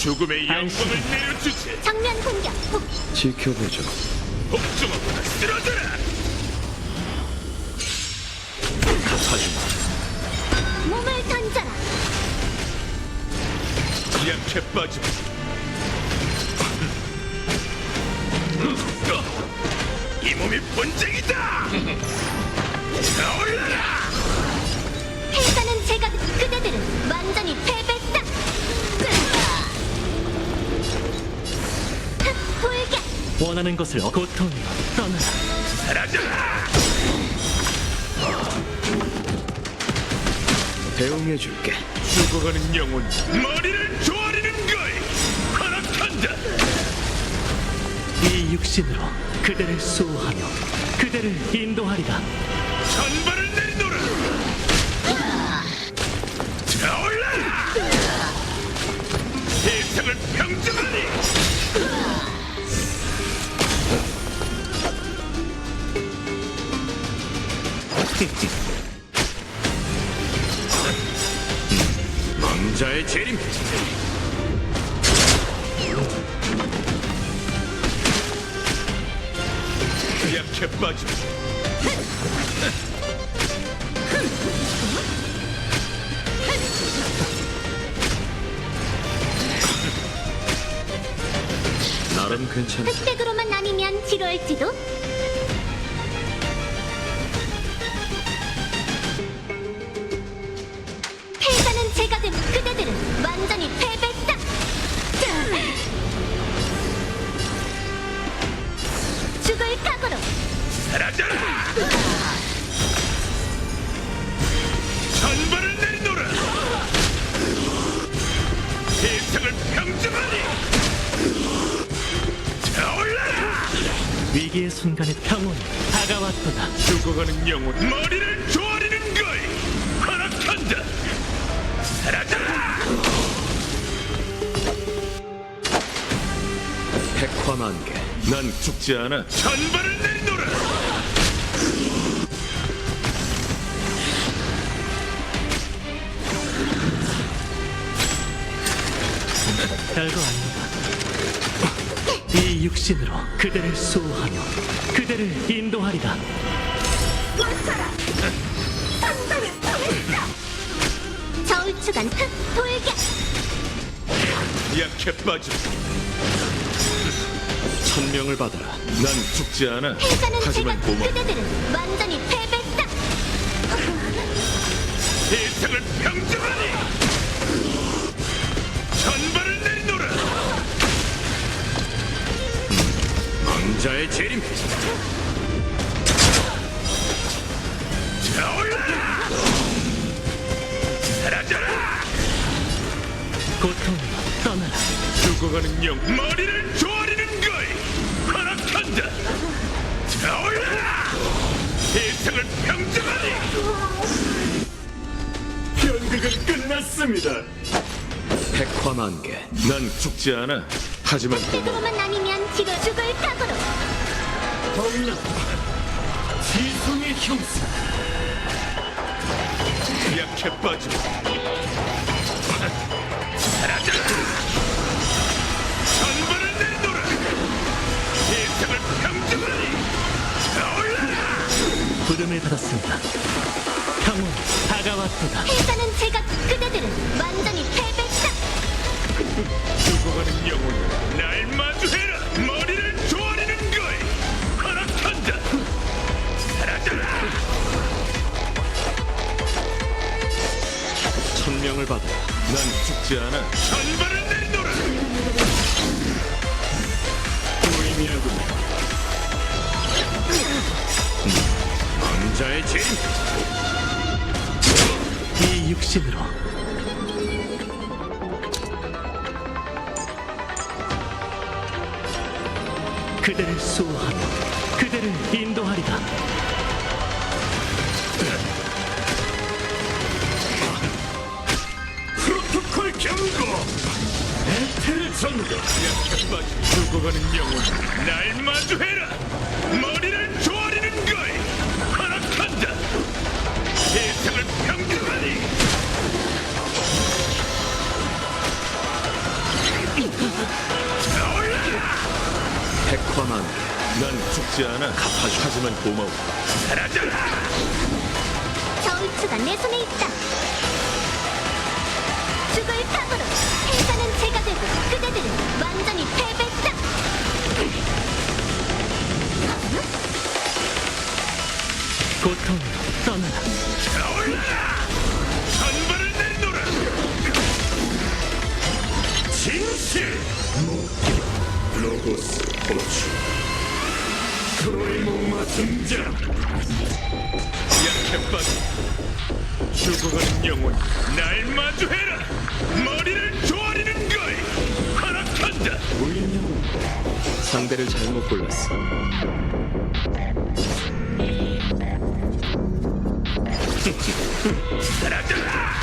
죽음의 영광을. 내려주지 정면 공격. 복, 지켜보죠. 복종하거나 쓰러져라. 몸을 던져라. 약해 빠져 이 몸이 본쟁이다 타올라라 패자는 제가 그대들은 완전히 패배 불격. 원하는 것을 얻- 고통이여 떠나라 사라져라! 배웅해줄게. 죽어가는 영혼 머리를 조아리는 거이! 허락한다! 이 육신으로 그대를 수호하며 그대를 인도하리라. 전발을 재림. 약해 빠져 나름 괜찮아. 흑백으로만 나뉘면 지루할지도. 위기의 순간에 평온이 다가왔도다. 죽어가는 영혼 머리를 조아리는 거이! 허락한다! 사라져라 백화만개. 난 죽지 않아. 전발을 내리노라! 별거 이 육신으로 그대를 수호하며 그대를 인도하리라. 저울추간 흑 돌격 약해 빠져. 천명을 받아라. 난 죽지 않아. 하지만 고마 그대들은 완전히 패배다. 세상을 평정하니 왕자의 재림. 사라져라! 고통이여 떠나라. 죽어가는 영 머리를 조아리는 거이! 허락한다! 타올라라 세상을 평정하니 연극은 끝났습니다. 백화만개. 난 죽지 않아 하지만 흑백으로만 나뉘면 지루 죽을 각오로. 지성의 형사. 약해 빠져. 사라져라 전발을 내리노라. 세상을 평정하니 타올라라. 부름을 받았습니다. 평온이 다가왔도다. 패자는 제가 그대들은 완전히 패 배다. 죽어가는 영혼 날 마주해라 머리를 조아리는 거이 허락한다 사라져라 천명을 받아라. 난 죽지 않아 전발을 내리노라 무의미하군 왕자의 재림. 이 육신으로 죽어가는 영혼 날 마주해라. 머리를 조아리는 걸 허락한다. 세상을 평등하니. 백화만. 난 죽지 않아. 갚아줘 하지만 고마워. 사라져라! 저울추가 내 손에 있다. 죽을 각오로. 트로이 목마 등장! 약해 빠져 죽어가는 영혼 날 마주해라! 머리를 조아리는 거이! 허락한다! 상대를 잘못 골랐어. 사라져라!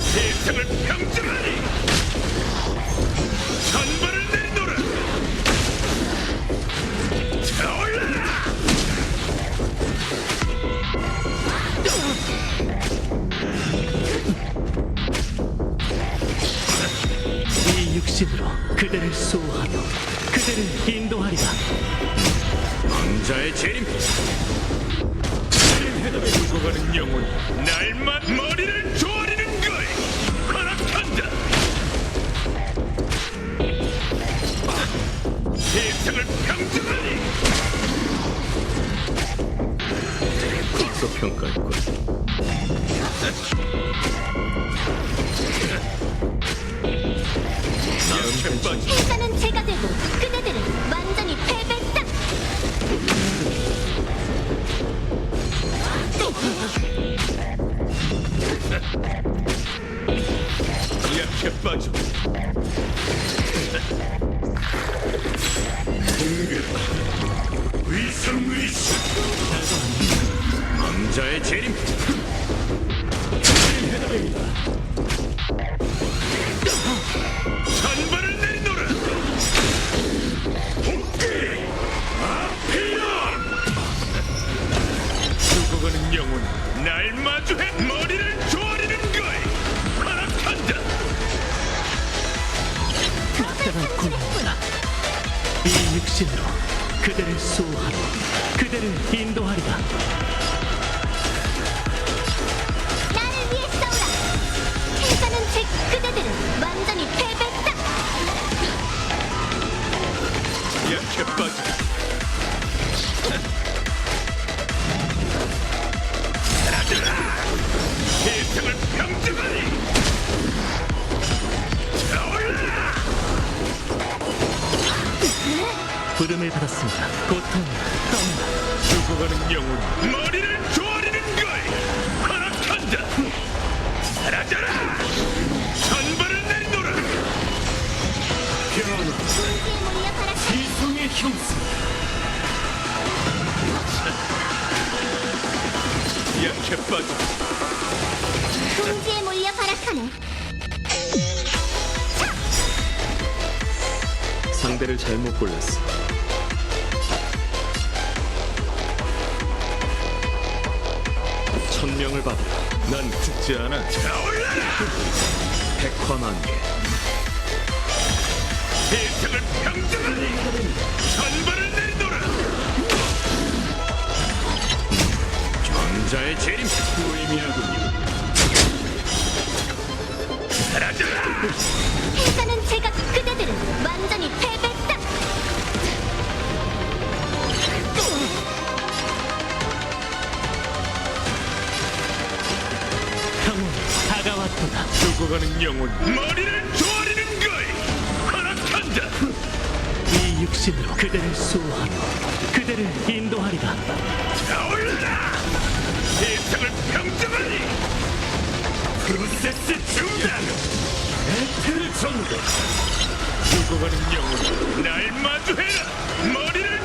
세상을 평정하니! 선발을 내 이 육신으로 그대를 수호하며 그대를 인도하리라 왕자의 재림! 죽어가는 영혼 날만 머리를 조아리는 거이! 허락한다! 세상을 평정하니! 국소평가일 해자는 제가 되고 그대들은 완전히 패배다. 약해 빠져. 공격 위성의식 왕자의 재림. 선발을 고난이다 이 육신으로 그대를 수호하며 그대를 인도하리라 나를 위해 싸우라. 해자는 제 그대들은 완전히 패배다. 약해 빠져 받았습니다. 고통으로 떠나라 죽어가는 영혼 머리를 조아리는 거이 허락한다. 사라져라. 선발을 내놓으라. 변화 이성의 형상 약해 빠져 공지에 몰려 바라카네. 상대를 잘못 골랐어. 천명을 받아라. 난 죽지 않아 백화만개. 세상을 평정하니 선발을 내놓으라 왕자의 재림 무의미하군요 사라져라 다가왔도다 죽어가는 영혼. 머리를 조아리는 거이! 허락한다! 이 육신으로 그대를 수호하며 그대를 인도하리라. 타올라라 세상을 평정하니! 프로세스 중단! 에테르 전도 죽어가는 영혼. 날 마주해라! 머리를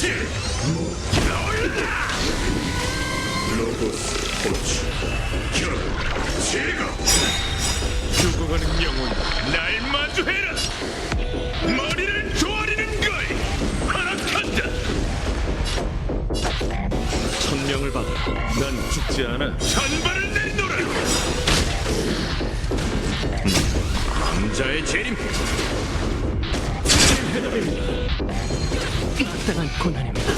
음 망자의 재림 해답입니다! 마땅한 고난입니다.